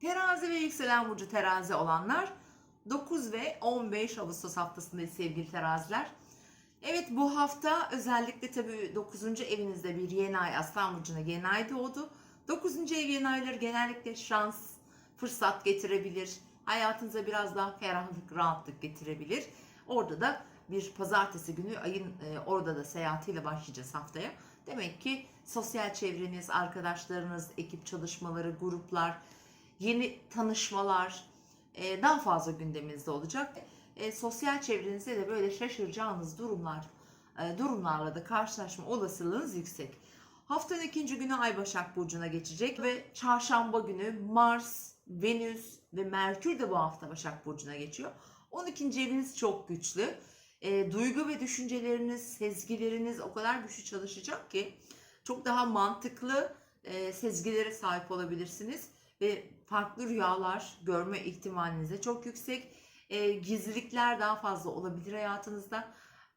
Terazi ve yükselen burcu terazi olanlar 9 ve 15 Ağustos haftasındayız sevgili teraziler. Evet bu hafta özellikle tabii 9. evinizde bir yeni ay Aslan Burcu'na yeni ay doğdu. 9. ev yeni ayları genellikle şans, fırsat getirebilir. Hayatınıza biraz daha ferahlık, rahatlık getirebilir. Orada da bir pazartesi günü ayın e, orada da seyahatiyle başlayacağız haftaya. Demek ki sosyal çevreniz, arkadaşlarınız, ekip çalışmaları, gruplar, yeni tanışmalar e, daha fazla gündeminizde olacak. E, sosyal çevrenizde de böyle şaşıracağınız durumlar, e, durumlarla da karşılaşma olasılığınız yüksek. Haftanın ikinci günü Ay Başak Burcu'na geçecek ve çarşamba günü Mars, Venüs ve Merkür de bu hafta Başak Burcu'na geçiyor. 12. eviniz çok güçlü. E, duygu ve düşünceleriniz, sezgileriniz o kadar güçlü çalışacak ki çok daha mantıklı e, sezgilere sahip olabilirsiniz ve farklı rüyalar görme ihtimaliniz de çok yüksek. E, gizlilikler daha fazla olabilir hayatınızda.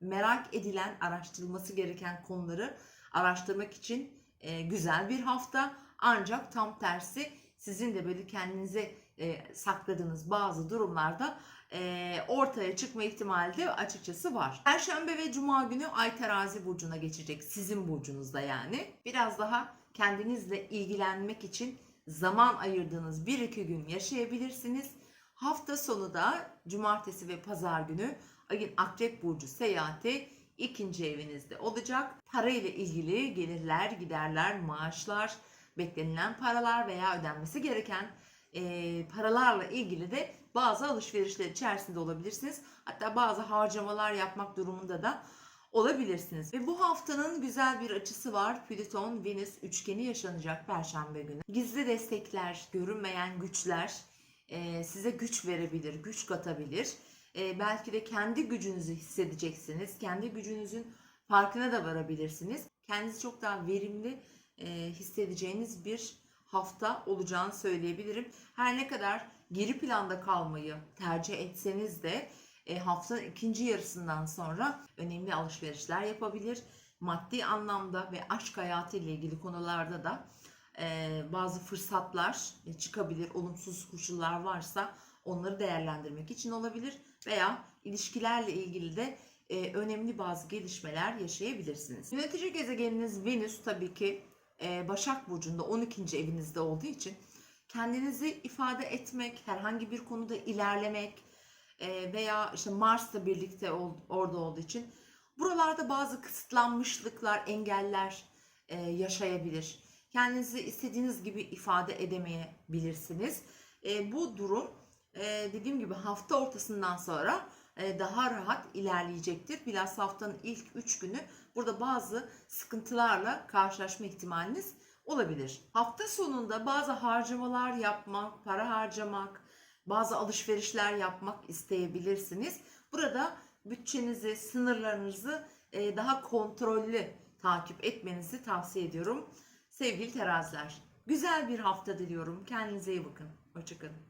Merak edilen, araştırılması gereken konuları araştırmak için e, güzel bir hafta. Ancak tam tersi sizin de böyle kendinize e, sakladığınız bazı durumlarda e, ortaya çıkma ihtimali de açıkçası var. Perşembe ve Cuma günü Ay Terazi burcuna geçecek. Sizin burcunuzda yani. Biraz daha kendinizle ilgilenmek için zaman ayırdığınız bir iki gün yaşayabilirsiniz. Hafta sonu da Cumartesi ve Pazar günü Ayın Akrep Burcu seyahati ikinci evinizde olacak. Para ile ilgili gelirler, giderler, maaşlar, beklenilen paralar veya ödenmesi gereken e, paralarla ilgili de bazı alışverişler içerisinde olabilirsiniz. Hatta bazı harcamalar yapmak durumunda da olabilirsiniz. Ve bu haftanın güzel bir açısı var. Plüton Venüs üçgeni yaşanacak perşembe günü. Gizli destekler, görünmeyen güçler e, size güç verebilir, güç katabilir. E, belki de kendi gücünüzü hissedeceksiniz. Kendi gücünüzün farkına da varabilirsiniz. Kendinizi çok daha verimli e, hissedeceğiniz bir hafta olacağını söyleyebilirim. Her ne kadar geri planda kalmayı tercih etseniz de e, haftanın ikinci yarısından sonra önemli alışverişler yapabilir. Maddi anlamda ve aşk hayatı ile ilgili konularda da e, bazı fırsatlar e, çıkabilir. Olumsuz koşullar varsa onları değerlendirmek için olabilir veya ilişkilerle ilgili de e, önemli bazı gelişmeler yaşayabilirsiniz. Yönetici gezegeniniz Venüs tabii ki e, Başak Burcu'nda 12. evinizde olduğu için kendinizi ifade etmek, herhangi bir konuda ilerlemek e, veya işte Mars'la birlikte ol- orada olduğu için buralarda bazı kısıtlanmışlıklar, engeller e, yaşayabilir. Kendinizi istediğiniz gibi ifade edemeyebilirsiniz. E, bu durum e, dediğim gibi hafta ortasından sonra daha rahat ilerleyecektir. Bilhassa haftanın ilk 3 günü burada bazı sıkıntılarla karşılaşma ihtimaliniz olabilir. Hafta sonunda bazı harcamalar yapmak, para harcamak, bazı alışverişler yapmak isteyebilirsiniz. Burada bütçenizi, sınırlarınızı e, daha kontrollü takip etmenizi tavsiye ediyorum. Sevgili teraziler, güzel bir hafta diliyorum. Kendinize iyi bakın. Hoşçakalın.